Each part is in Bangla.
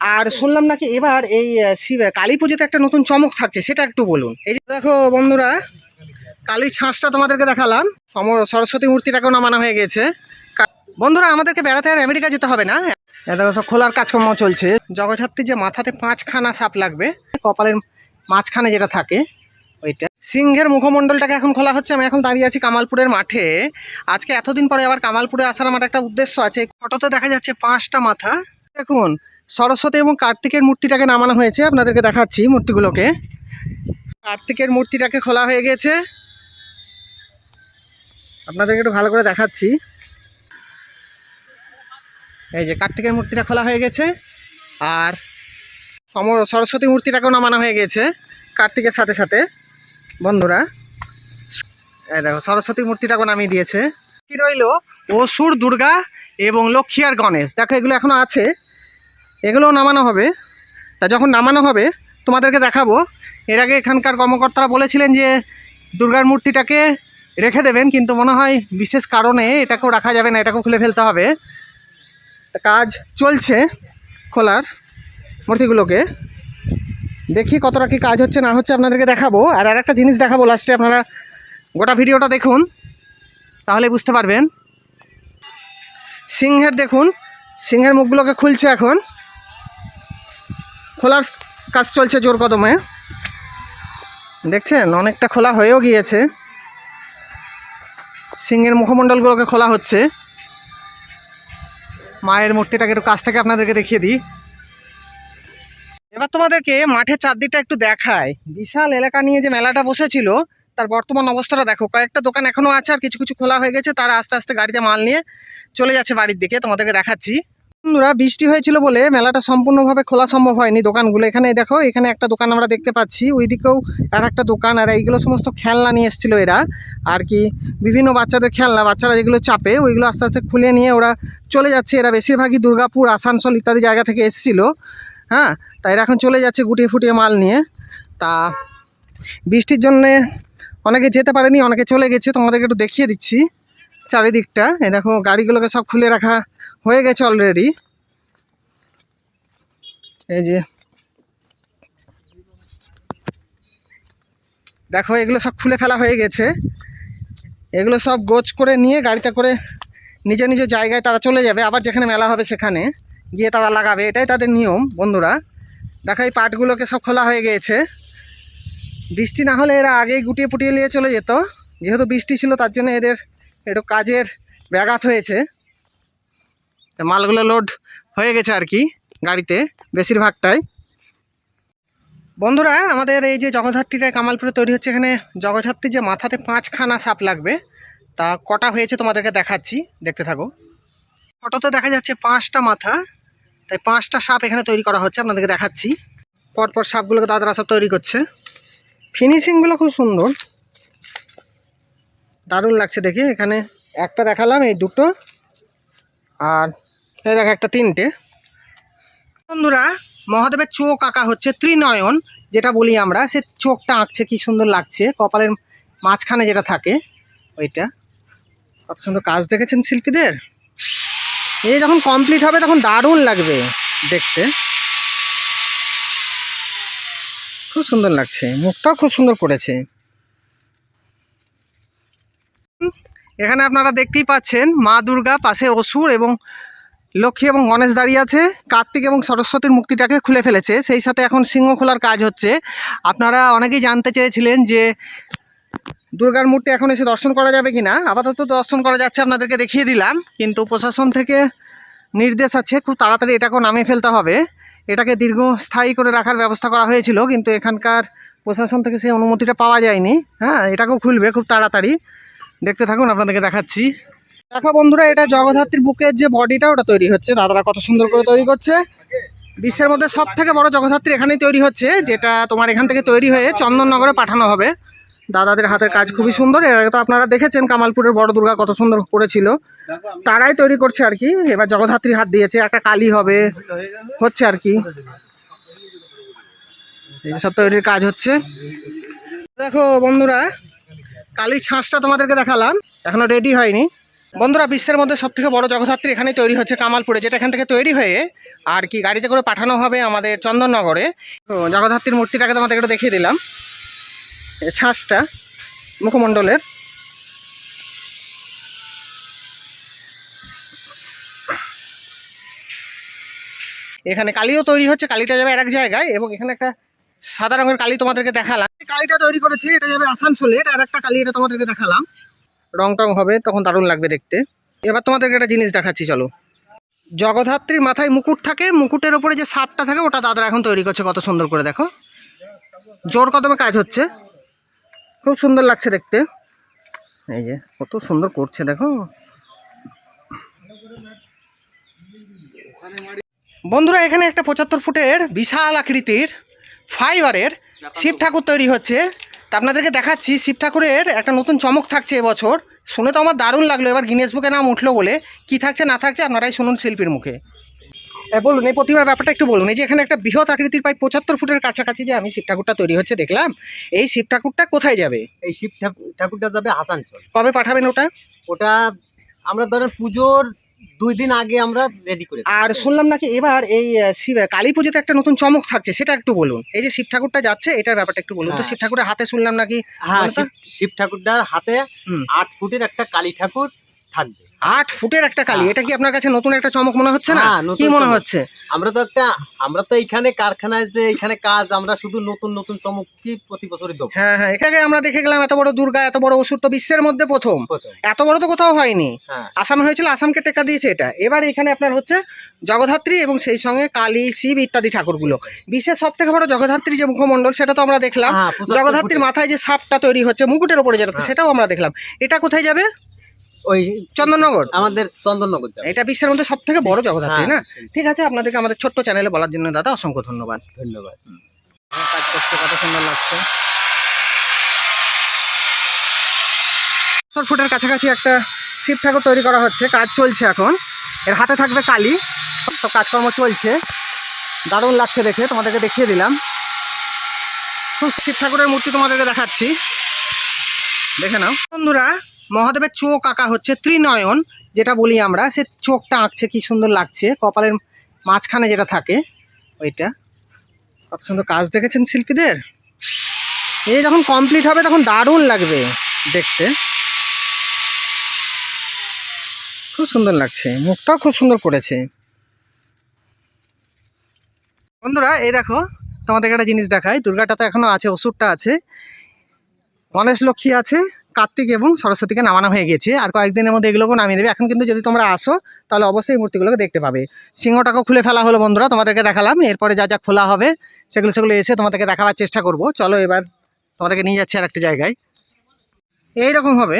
আর শুনলাম নাকি এবার এই শিব কালী পুজোতে একটা নতুন চমক থাকছে সেটা একটু বলুন। এই যে দেখো বন্ধুরা কালী ছাঁচটা তোমাদেরকে দেখালাম। সম- সরস্বতী মূর্তিটাকেও নামানো হয়ে গেছে। বন্ধুরা আমাদেরকে বেড়াতে আর আমেরিকা যেতে হবে না। দেখো সব খোলার কাজকর্ম চলছে। জগদ্ধাত্রী যে মাথাতে পাঁচখানা সাপ লাগবে কপালের মাঝখানে যেটা থাকে ওইটা। সিংহের মুখমণ্ডলটাকে এখন খোলা হচ্ছে আমি এখন দাঁড়িয়ে আছি কামালপুরের মাঠে। আজকে এতদিন পরে আবার কামালপুরে আসার আমার একটা উদ্দেশ্য আছে। ফটোতে দেখা যাচ্ছে পাঁচটা মাথা। দেখুন সরস্বতী এবং কার্তিকের মূর্তিটাকে নামানো হয়েছে। আপনাদেরকে দেখাচ্ছি মূর্তিগুলোকে। কার্তিকের মূর্তিটাকে খোলা হয়ে গেছে। আপনাদেরকে একটু ভালো করে দেখাচ্ছি। এই যে কার্তিকের মূর্তিটা খোলা হয়ে গেছে। আর সম, সরস্বতী মূর্তিটাকেও নামানো হয়ে গেছে কার্তিকের সাথে সাথে। বন্ধুরা, এই দেখো, সরস্বতী মূর্তিটাকেও নামিয়ে দিয়েছে। কি রইল? অসুর, দুর্গা এবং লক্ষ্মী আর গণেশ। দেখো, এগুলো এখনও আছে। এগুলোও নামানো হবে। তা যখন নামানো হবে, তোমাদেরকে দেখাবো। এর আগে এখানকার কর্মকর্তারা বলেছিলেন যে, দুর্গার মূর্তিটাকে রেখে দেবেন, কিন্তু মনে হয় বিশেষ কারণে এটাকেও রাখা যাবে না, এটাকেও খুলে ফেলতে হবে। কাজ চলছে খোলার মূর্তিগুলোকে। দেখি কতটা কি কাজ হচ্ছে, না হচ্ছে আপনাদেরকে দেখাবো। আর আর একটা জিনিস দেখাবো লাস্টে আপনারা গোটা ভিডিওটা দেখুন, তাহলে বুঝতে পারবেন। সিংহের দেখুন, সিংহের মুখগুলোকে খুলছে এখন। খোলার কাজ চলছে জোর কদমে। দেখছেন? অনেকটা খোলা হয়েও গিয়েছে। সিংহের মুখমণ্ডলগুলোকে খোলা হচ্ছে। মায়ের মূর্তিটাকে একটু কাছ থেকে আপনাদেরকে দেখিয়ে দিই। এবার তোমাদেরকে মাঠের চারদিকটা একটু দেখায় বিশাল এলাকা নিয়ে যে মেলাটা বসেছিল, তার বর্তমান অবস্থাটা দেখো। কয়েকটা দোকান এখনও আছে আর কিছু কিছু খোলা হয়ে গেছে। তারা আস্তে আস্তে গাড়িতে মাল নিয়ে চলে যাচ্ছে বাড়ির দিকে। তোমাদেরকে দেখাচ্ছি। বন্ধুরা, বৃষ্টি হয়েছিল বলে মেলাটা সম্পূর্ণভাবে খোলা সম্ভব হয়নি দোকানগুলো। এখানে দেখো, এখানে একটা দোকান আমরা দেখতে পাচ্ছি। ওইদিকেও আর একটা দোকান, আর এইগুলো সমস্ত খেলনা নিয়ে এসেছিল এরা। আর কি, বিভিন্ন বাচ্চাদের খেলনা, বাচ্চারা যেগুলো চাপে, ওইগুলো আস্তে আস্তে খুলে নিয়ে ওরা চলে যাচ্ছে। এরা বেশিরভাগই দুর্গাপুর, আসানসোল ইত্যাদি জায়গা থেকে এসেছিল। হ্যাঁ তাই এরা এখন চলে যাচ্ছে গুটিয়ে ফুটিয়ে মাল নিয়ে। তা বৃষ্টির জন্যে অনেকে যেতে পারেনি, অনেকে চলে গেছে। তোমাদেরকে একটু দেখিয়ে দিচ্ছি। চারিদিকটা। এই দেখো, গাড়িগুলোকে সব খুলে রাখা হয়ে গেছে অলরেডি এই যে। দেখো, এগুলো সব খুলে ফেলা হয়ে গেছে। এগুলো সব গোছ করে নিয়ে গাড়িতে করে নিজ নিজ জায়গায় তারা চলে যাবে। আবার যেখানে মেলা হবে সেখানে গিয়ে তারা লাগাবে। এটাই তাদের নিয়ম, বন্ধুরা। দেখো, এই পাটগুলোকে সব খোলা হয়ে গিয়েছে বৃষ্টি না হলে এরা আগেই গুটিয়ে পুটিয়ে নিয়ে চলে যেত। যেহেতু বৃষ্টি ছিল, তার জন্য এদের একটু কাজের ব্যাঘাত হয়েছে। মালগুলো লোড হয়ে গেছে আর কি গাড়িতে, বেশিরভাগটাই। বন্ধুরা, আমাদের এই যে জগদ্ধাত্রীটা কামালপুরে তৈরি হচ্ছে এখানে জগদ্ধাত্রীর যে মাথাতে পাঁচখানা সাপ লাগবে, তা কটা হয়েছে তোমাদেরকে দেখাচ্ছি, দেখতে থাকো। ফটোতে দেখা যাচ্ছে পাঁচটা মাথা, তাই পাঁচটা সাপ এখানে তৈরি করা হচ্ছে, আপনাদেরকে দেখাচ্ছি। পরপর সাপগুলোকে দাদারা সব তৈরি করছে। ফিনিশিংগুলো খুব সুন্দর। দারুণ লাগছে দেখে, এখানে একটা দেখালাম এই দুটো। আর এই দেখ, একটা তিনটে। বন্ধুরা, মহাদেবের চোখ আঁকা হচ্ছে ত্রিনয়ন, যেটা বলি আমরা। সে চোখটা আঁকছে, কি সুন্দর লাগছে। কপালের মাঝখানে যেটা থাকে, ওইটা। কত সুন্দর কাজ দেখেছেন শিল্পীদের? এই যখন কমপ্লিট হবে, তখন দারুণ লাগবে দেখতে। খুব সুন্দর লাগছে, মুখটাও খুব সুন্দর করেছে। এখানে আপনারা দেখতেই পাচ্ছেন মা দুর্গা, পাশে অসুর এবং লক্ষ্মী এবং গণেশ দাঁড়িয়ে আছে। কার্তিক এবং সরস্বতীর মুক্তিটাকে খুলে ফেলেছে। সেই সাথে এখন সিংহ খোলার কাজ হচ্ছে। আপনারা অনেকেই জানতে চেয়েছিলেন যে দুর্গার মূর্তি এখন এসে দর্শন করা যাবে কি না আপাতত দর্শন করা যাচ্ছে আপনাদেরকে দেখিয়ে দিলাম। কিন্তু প্রশাসন থেকে নির্দেশ আছে, খুব তাড়াতাড়ি এটাকেও নামিয়ে ফেলতে হবে। এটাকে দীর্ঘস্থায়ী করে রাখার ব্যবস্থা করা হয়েছিল, কিন্তু এখানকার প্রশাসন থেকে সেই অনুমতিটা পাওয়া যায়নি। হ্যাঁ এটাকেও খুলবে খুব তাড়াতাড়ি। দেখতে থাকুন, আপনাদেরকে দেখাচ্ছি। দেখো বন্ধুরা, এটা জগদ্ধাত্রীর বুকের যে বডিটা, ওটা তৈরি হচ্ছে। দাদারা কত সুন্দর করে তৈরি করছে। বিশ্বের মধ্যে সব থেকে বড় জগদ্ধাত্রী এখানেই তৈরি হচ্ছে, যেটা তোমার এখান থেকে তৈরি হয়ে চন্দননগরে পাঠানো হবে। দাদাদের হাতের কাজ খুবই সুন্দর। এর আগে তো আপনারা দেখেছেন কামালপুরের বড় দুর্গা কত সুন্দর করেছিল। তারাই তৈরি করছে আর কি। এবার জগদ্ধাত্রী হাত দিয়েছে, একটা কালি হবে, হচ্ছে আর কি। এই সব তৈরির কাজ হচ্ছে। দেখো বন্ধুরা কালীর ছাঁচটা তোমাদেরকে দেখালাম। এখনও রেডি হয়নি। বন্ধুরা, বিশ্বের মধ্যে সব থেকে বড় জগদ্ধাত্রী এখানে তৈরি হচ্ছে কামালপুরে, যেটা এখান থেকে তৈরি হয়ে আর কি গাড়িতে করে পাঠানো হবে আমাদের চন্দননগরে। তো জগদ্ধাত্রীর মূর্তিটাকে তোমাদের একটু দেখিয়ে দিলাম। ছাঁচটা মুখমণ্ডলের। এখানে কালিও তৈরি হচ্ছে, কালিটা যাবে এক জায়গায় এবং এখানে একটা সাদা রঙের কালি তোমাদেরকে দেখালাম। এই কালিটা তৈরি করেছি এটা যাবে আসানসোলের আর একটা কালি এটা তোমাদেরকে দেখালাম। রং টং হবে তখন দারুণ লাগবে দেখতে। এবার তোমাদেরকে একটা জিনিস দেখাচ্ছি চলো। জগদ্ধাত্রীর মাথায় মুকুট থাকে মুকুটের ওপরে যে সাপটা থাকে ওটা দাদারা এখন তৈরি করছে কত সুন্দর করে দেখো। জোর কদমে কাজ হচ্ছে। খুব সুন্দর লাগছে দেখতে। এই যে কত সুন্দর করছে দেখো। বন্ধুরা এখানে একটা পঁচাত্তর ফুটের বিশাল আকৃতির ফাইবারের শিব ঠাকুর তৈরি হচ্ছে। তা আপনাদেরকে দেখাচ্ছি শিব ঠাকুরের একটা নতুন চমক থাকছে এবছর। শুনে তো আমার দারুণ লাগল এবার গিনেস বুকে নাম উঠল বলে। কি থাকছে না থাকছে আপনারাই শুনুন শিল্পীর মুখে। বলুন এই প্রতিমার ব্যাপারটা একটু বলুন। এই যে এখানে একটা বৃহৎ আকৃতির প্রায় পঁচাত্তর ফুটের কাছাকাছি যে আমি শিব ঠাকুরটা তৈরি হচ্ছে দেখলাম এই শিব ঠাকুরটা কোথায় যাবে? এই শিব ঠাকুর- ঠাকুরটা যাবে আসানসোল। কবে পাঠাবেন ওটা? ওটা আমরা ধরেন পুজোর দুই দিন আগে আমরা রেডি করি আর শুনলাম নাকি এবার এই শিব কালী পুজোতে একটা নতুন চমক থাকছে সেটা একটু বলুন। এই যে শিব ঠাকুরটা যাচ্ছে এটার ব্যাপারটা একটু বলুন। তো হ্যাঁ। শিব ঠাকুরের হাতে শুনলাম নাকি হ্যাঁ শিব শিব ঠাকুরটার হাতে আট ফুটের একটা কালী ঠাকুর থাকবে। আট ফুটের একটা কালি হ্যাঁ। এটা কি আপনার কাছে নতুন একটা চমক মনে হচ্ছে না? হ্যাঁ, কি মনে হচ্ছে? আমরা তো একটা আমরা তো এখানে কারখানায় যে এখানে কাজ আমরা শুধু নতুন নতুন চমক কি প্রতি বছরই দেবো? হ্যাঁ হ্যাঁ এখানে আমরা দেখে গেলাম এত বড় দুর্গা এত বড় ওষুধ তো বিশ্বের মধ্যে প্রথম। এত বড় তো কোথাও হয়নি। হ্যাঁ। আসামে হয়েছিল আসামকে টেকা দিয়েছে এটা। এবার এখানে আপনার হচ্ছে জগদ্ধাত্রী এবং সেই সঙ্গে কালী শিব ইত্যাদি ঠাকুরগুলো। বিশ্বের সব থেকে বড় জগদ্ধাত্রী যে মুখমণ্ডল সেটা তো আমরা দেখলাম। 75 জগদ্ধাত্রীর মাথায় যে সাপটা তৈরি হচ্ছে মুকুটের উপরে যেটা। সেটাও আমরা দেখলাম। এটা কোথায় যাবে? ওই চন্দননগর? আমাদের চন্দননগর এটা বিশ্বের মধ্যে সব থেকে বড় জগদ্ধাত্রী হ্যাঁ, না? ঠিক আছে আপনাদেরকে আমাদের ছোট্ট চ্যানেলে বলার জন্য দাদা অসংখ্য ধন্যবাদ। ধন্যবাদ। কাজ করছে কত সুন্দর লাগছে। সত্তর ফুটের কাছাকাছি একটা শিব ঠাকুর তৈরি করা হচ্ছে কাজ চলছে এখন। এর হাতে থাকবে কালি সব কাজকর্ম চলছে। দারুণ লাগছে দেখে তোমাদেরকে দেখিয়ে দিলাম। খুব শিব ঠাকুরের মূর্তি তোমাদেরকে দেখাচ্ছি। দেখে নাও। বন্ধুরা মহাদেবের চোখ আঁকা হচ্ছে ত্রিনয়ন, যেটা বলি আমরা। সে চোখটা আঁকছে, কি সুন্দর লাগছে। কপালের মাঝখানে যেটা থাকে, ওইটা। কত সুন্দর কাজ দেখেছেন শিল্পীদের? এই যখন কমপ্লিট হবে, তখন দারুণ লাগবে দেখতে। খুব সুন্দর লাগছে, মুখটাও খুব সুন্দর করেছে। বন্ধুরা, এই দেখো, তোমাদেরকে একটা জিনিস দেখায় দুর্গাটা তো এখনও আছে ওষুধটা আছে। গণেশ লক্ষ্মী আছে। কার্তিক এবং সরস্বতীকে নামানো হয়ে গেছে আর কয়েকদিনের মধ্যে এগুলোকে নামিয়ে দেবে। এখন কিন্তু যদি তোমরা আসো, তাহলে অবশ্যই এই মূর্তিগুলোকে দেখতে পাবে। সিংহটাকেও খুলে ফেলা হলো বন্ধুরা, তোমাদেরকে দেখালাম। এরপরে যা যা খোলা হবে, সেগুলো সেগুলো এসে তোমাদেরকে দেখাবার চেষ্টা করব। চলো এবার তোমাদেরকে নিয়ে যাচ্ছি আর একটা জায়গায়। এইরকম হবে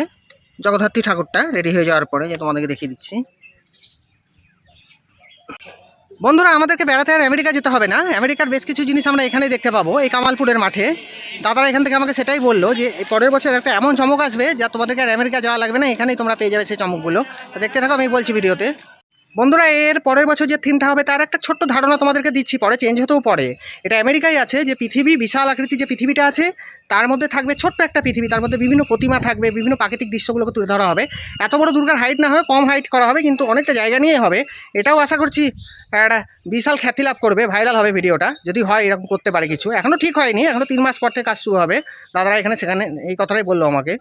জগদ্ধাত্রী ঠাকুরটা রেডি হয়ে যাওয়ার পরে, যে তোমাদেরকে দেখিয়ে দিচ্ছি। বন্ধুরা, আমাদেরকে বেড়াতে আর আমেরিকা যেতে হবে না। আমেরিকার বেশ কিছু জিনিস আমরা এখানেই দেখতে পাবো, এই কামালপুরের মাঠে। দাদারা এখান থেকে আমাকে সেটাই বলল যে পরের বছর একটা এমন চমক আসবে যা তোমাদেরকে আর আমেরিকা যাওয়া লাগবে না, এখানেই তোমরা পেয়ে যাবে সেই চমকগুলো। তো দেখতে থাকো, আমি বলছি ভিডিওতে। বন্ধুরা, এর পরের বছর যে থিমটা হবে, তার একটা ছোট্ট ধারণা তোমাদেরকে দিচ্ছি। পরে চেঞ্জ হতেও পরে। এটা আমেরিকায় আছে যে পৃথিবী, বিশাল আকৃতি যে পৃথিবীটা আছে, তার মধ্যে থাকবে ছোট্ট একটা পৃথিবী। তার মধ্যে বিভিন্ন প্রতিমা থাকবে, বিভিন্ন প্রাকৃতিক দৃশ্যগুলোকে তুলে ধরা হবে। এত বড় দুর্গার হাইট না হয় কম হাইট করা হবে, কিন্তু অনেকটা জায়গা নিয়ে হবে। এটাও আশা করছি একটা বিশাল খ্যাতি লাভ করবে ভাইরাল হবে ভিডিওটা। যদি হয়, এরকম করতে পারে কিছু। এখনও ঠিক হয়নি এখনও তিন মাস পর থেকে কাজ শুরু হবে। দাদারা এখানে সেখানে এই কথাটাই বলল আমাকে।